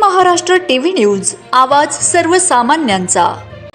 Maharashtra TV news आवाज सर्वसामान्यांचा.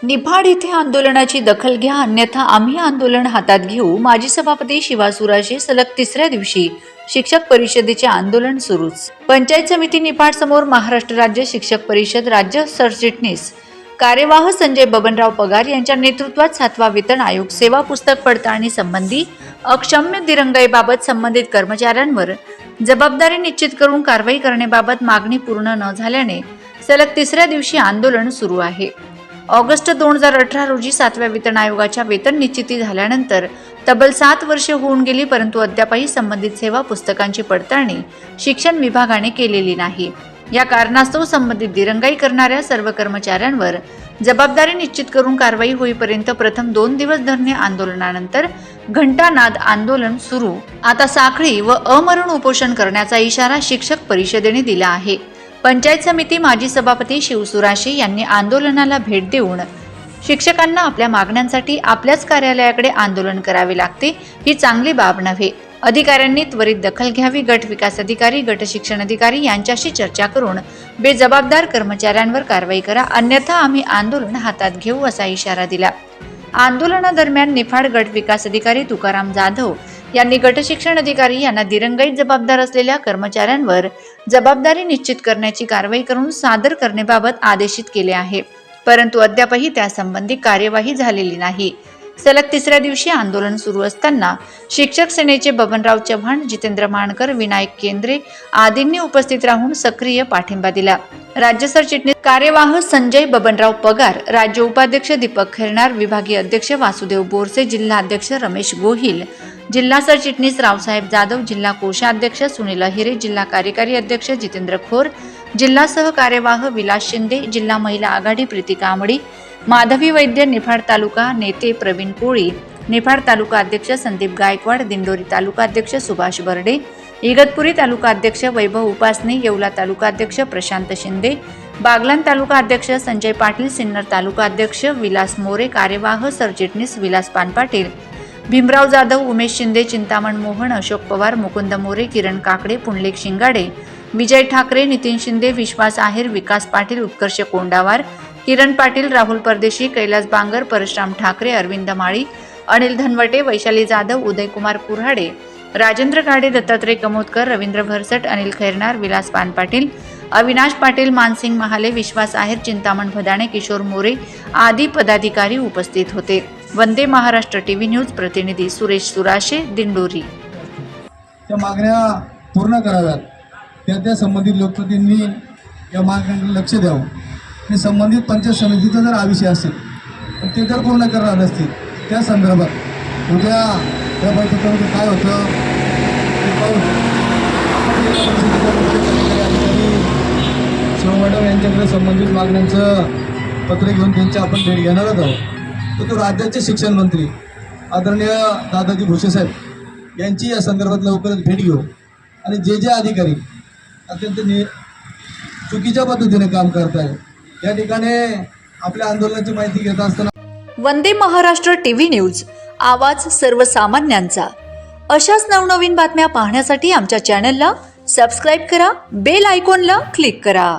निफाड येथे आंदोलनाची दखल घ्या अन्यथा आम्ही आंदोलन हातात घेऊ. माजी सभापती शिवा सुराशे सलग तिसऱ्या दिवशी शिक्षक परिषदेचे आंदोलन सुरूच. पंचायत समिती निफाड समोर महाराष्ट्र राज्य शिक्षक परिषद राज्य सरचिटणीस. कार्यवाह संजय बबनराव पगार यांच्या नेतृत्वात सातवा वेतन आयोग सेवा पुस्तक पडताळणी संबंधी अक्षम्य दिरंगाईबाबत संबंधित कर्मचाऱ्यांवर जबाबदारी निश्चित करून कारवाई करण्याबाबत मागणी पूर्ण न झाल्याने सलग तिसऱ्या दिवशी आंदोलन सुरू आहे. ऑगस्ट दोन हजार अठरा रोजी सातव्या वेतन आयोगाच्या वेतन निश्चिती झाल्यानंतर तब्बल सात वर्षे होऊन गेली परंतु अद्यापही संबंधित सेवा पुस्तकांची पडताळणी शिक्षण विभागाने केलेली नाही. या कारणास्तव संबंधित दिरंगाई करणाऱ्या सर्व कर्मचाऱ्यांवर जबाबदारी निश्चित करून कारवाई होईपर्यंत प्रथम दोन दिवस धरणे आंदोलनानंतर घंटानाद आंदोलन सुरू. आता साखळी व अमरण उपोषण करण्याचा इशारा शिक्षक परिषदेने दिला आहे. पंचायत समिती माजी सभापती शिवसुराशे यांनी आंदोलनाला भेट देऊन शिक्षकांना आपल्या मागण्यांसाठी आपल्याच कार्यालयाकडे आंदोलन करावे लागते ही चांगली बाब नव्हे. अधिकाऱ्यांनी त्वरित दखल घ्यावी. गट विकास अधिकारी गट शिक्षण अधिकारी यांच्याशी चर्चा करून बेजबाबदार कर्मचाऱ्यांवर कारवाई करा. अन्यथा आम्ही आंदोलन हातात घेऊ असा इशारा दिला. आंदोलनादरम्यान निफाड गट विकास अधिकारी तुकाराम जाधव यांनी गट शिक्षण अधिकारी यांना दिरंगाईत जबाबदार असलेल्या कर्मचाऱ्यांवर जबाबदारी निश्चित करण्याची कारवाई करून सादर करण्याबाबत आदेशित केले आहे. परंतु अद्यापही त्यासंबंधी कार्यवाही झालेली नाही. सलग तिसऱ्या दिवशी आंदोलन सुरू असताना शिक्षक सेनेचे बबनराव चव्हाण जितेंद्र माणकर विनायक केंद्रे आदींनी उपस्थित राहून सक्रिय पाठिंबा दिला. राज्य सरचिटणीस कार्यवाह संजय बबनराव पगार राज्य उपाध्यक्ष दीपक खेरणार विभागीय अध्यक्ष वासुदेव बोरसे जिल्हा अध्यक्ष रमेश गोहिल जिल्हा सरचिटणीस रावसाहेब जाधव जिल्हा कोषाध्यक्ष सुनील अहिरे जिल्हा कार्यकारी अध्यक्ष जितेंद्र खोर जिल्हा सहकार्यवाह विलास शिंदे जिल्हा महिला आघाडी प्रीती कांबडी माधवी वैद्य निफाड तालुका नेते प्रवीण कोळी निफाड तालुका अध्यक्ष संदीप गायकवाड दिंडोरी तालुका अध्यक्ष सुभाष बर्डे इगतपुरी तालुका अध्यक्ष वैभव उपासने येवला तालुका अध्यक्ष प्रशांत शिंदे बागलान तालुका अध्यक्ष संजय पाटील सिन्नर तालुका अध्यक्ष विलास मोरे कार्यवाह सरचिटणीस विलास पानपाटील भीमराव जाधव उमेश शिंदे चिंतामण मोहन अशोक पवार मुकुंद मोरे किरण काकडे पुंडलिक शिंगाडे विजय ठाकरे नितीन शिंदे विश्वास आहेर विकास पाटील उत्कर्ष कोंडावार किरण पाटील राहुल परदेशी कैलास बांगर परशुराम ठाकरे अरविंद माळी अनिल धनवटे वैशाली जाधव उदयकुमार कुऱ्हाडे राजेंद्र गाडे दत्तात्रय कमोदकर रवींद्र भरसट अनिल खैरनार विलास पानपाटील अविनाश पाटील मानसिंग महाले विश्वास आहेर चिंतामण भदाणे किशोर मोरे आदी पदाधिकारी उपस्थित होते. वंदे महाराष्ट्र टीव्ही न्यूज प्रतिनिधी सुरेश सुराशे दिंडोरी. त्या मागण्या पूर्ण कराव्यात. त्या त्या संबंधित लोकप्रतिनिधी या मागण्यांकडे लक्ष द्यावं. आणि संबंधित पंचायत समितीचा जर हा विषय असेल तर ते जर पूर्ण करणार नसतील त्या संदर्भात उद्या त्या बैठकीमध्ये काय होतं शिव मॅडम यांच्याकडे संबंधित मागण्यांचं पत्र घेऊन त्यांची आपण भेट घेणारच आहोत. तर तो राज्याचे शिक्षण मंत्री आदरणीय दादाजी भुसे साहेब यांची या संदर्भात लवकरच भेट घेऊ. आणि जे जे अधिकारी अत्यंत नि चुकीच्या पद्धतीने काम करत आहे या ठिकाणी आपल्या आंदोलनाची माहिती घेत असताना वंदे महाराष्ट्र टीव्ही न्यूज आवाज सर्वसामान्यांचा. अशाच नवनवीन बातम्या पाहण्यासाठी आमच्या चॅनलला सबस्क्राईब करा बेल आयकॉनला क्लिक करा.